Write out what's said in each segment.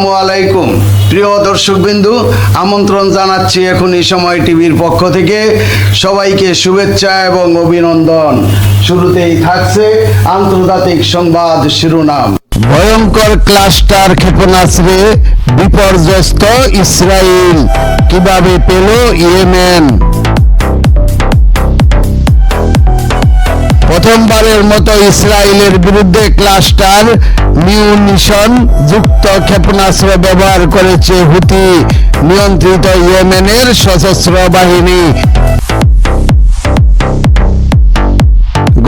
আসসালামু আলাইকুম। প্রিয় দর্শকবিন্দু, আমন্ত্রণ জানাচ্ছি এখন এই সময় টিভির পক্ষ থেকে। সবাইকে শুভেচ্ছা এবং অভিনন্দন। শুরুতেই থাকছে আন্তর্জাতিক সংবাদ শিরোনাম। ভয়ঙ্কর ক্লাস্টার ক্ষেপণাস্ত্রে বিপর্যস্ত ইসরায়েল কীভাবে পেল ইয়েমেন? প্রথমবারের মতো ইসরায়েলের বিরুদ্ধে ক্লাস্টার মিউনিশন যুক্ত ক্ষেপণাস্ত্র ব্যবহার করেছে হুতি, নিয়ন্ত্রিত ইয়েমেনের সশস্ত্র বাহিনী।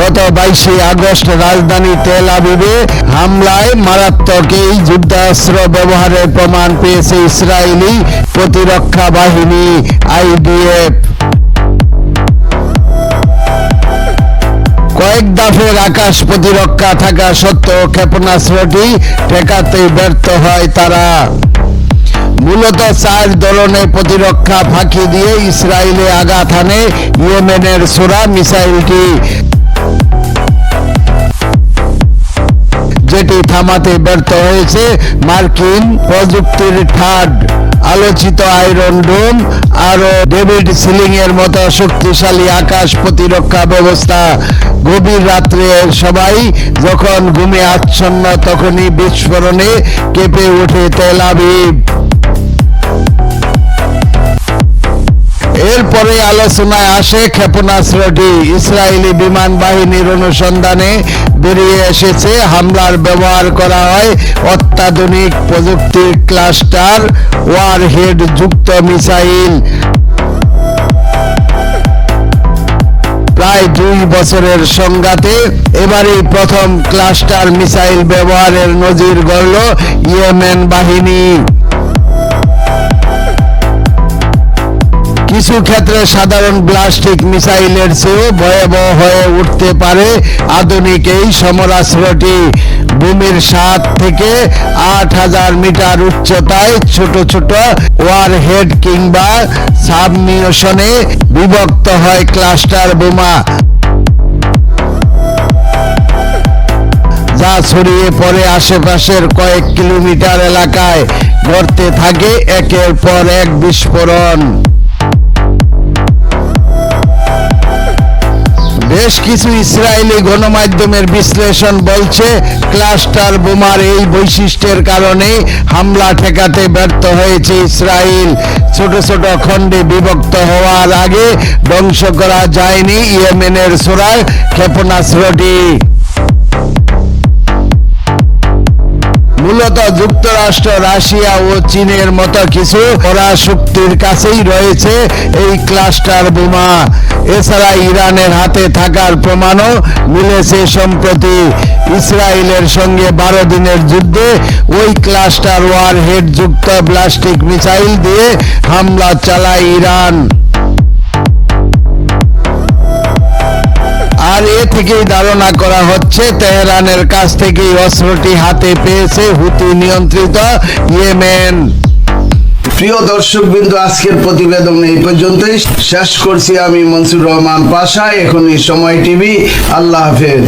গত বাইশে আগস্ট রাজধানী তেল আবিবে হামলায় মারাত্মক এই যুদ্ধাস্ত্র ব্যবহারের প্রমাণ পেয়েছে ইসরায়েলি প্রতিরক্ষা বাহিনী, আইডিএফ। কয়েক আকাশ প্রতিরক্ষা থাকা সত্ত্বেও ক্ষেপণাস্ত্রটি ঠেকাতে ব্যর্থ হয় তারা। মূলত চার ধরনের প্রতিরক্ষা ফাঁকি দিয়ে ইসরায়েলে আঘাত হানে ইয়েমেনের সোরা মিসাইলটি। যেটি থামাতে ব্যর্থ হয়েছে মার্কিন প্রযুক্তির ঠাড আলোচিত আয়রন ডোম আরও ডেভিড সিলিং এর মতো শক্তিশালী আকাশ প্রতিরক্ষা ব্যবস্থা। গভীর রাত্রে সবাই যখন ঘুমে আচ্ছন্ন, তখনই বিস্ফোরণে কেঁপে ওঠে তেল আবিব। এরপরে আলোচনায় আসে ক্ষেপণাস্ত্রটি। ইসরায়েলি বিমান বাহিনীর অনুসন্ধানে বেরিয়ে এসেছে। হামলার ব্যবহার করা হয় অত্যাধুনিক প্রযুক্তির ক্লাস্টার, ওয়ারহেড যুক্ত মিসাইল। প্রায় দুই বছরের সংঘাতে এবারই প্রথম ক্লাস্টার মিসাইল ব্যবহারের নজির গড়ল ইয়েমেন বাহিনী। কিছু ক্ষেত্রে সাধারণ ব্লাস্টিক মিসাইলের চেয়েও ভয়াবহ হয়ে উঠতে পারে আধুনিক এই সমরাস্ত্রটি। ভূমির সাত থেকে আট হাজার মিটার উচ্চতায় ছোট ছোট ওয়ারহেড কিংবা সাবমিশনে বিভক্ত হয় ক্লাস্টার বোমা। যা ছড়িয়ে পড়ে আশেপাশের কয়েক কিলোমিটার এলাকায় ঘটতে থাকে একের পর এক বিস্ফোরণ। বেশ কিছু ইসরায়েলি গণমাধ্যমের বিশ্লেষণ বলছে, ক্লাস্টার বোমার এই বৈশিষ্ট্যের কারণে হামলা ঠেকাতে ব্যর্থ হয়েছে ইসরায়েল। ছোট ছোট খণ্ডে বিভক্ত হওয়ার আগে ধ্বংস করা যায়নি ইয়েমেনের সোরায় ক্ষেপণাস্ত্রটি। মূলত যুক্তরাষ্ট্র, রাশিয়া ও চীনের মতো কিছু পরাশক্তির কাছেই রয়েছে এই ক্লাস্টার বোমা। এছাড়া ইরানের হাতে থাকার প্রমাণও মিলেছে সম্প্রতি। ইসরায়েলের সঙ্গে বারো দিনের যুদ্ধে ওই ক্লাস্টার ওয়ার হেড যুক্ত ব্লাস্টিক মিসাইল দিয়ে হামলা চালায় ইরান। আর এ থেকেই ধারণা করা হচ্ছে, তেহরানের কাছ থেকে অস্ত্রটি হাতে পেয়েছে হুতি নিয়ন্ত্রিত ইয়েমেন। প্রিয় দর্শক বিন্দু আজকের প্রতিবেদন এই পর্যন্তই। শেষ করছি আমি মনসুর রহমান পাশা, এখনই সময় টিভি। আল্লাহ হাফেজ।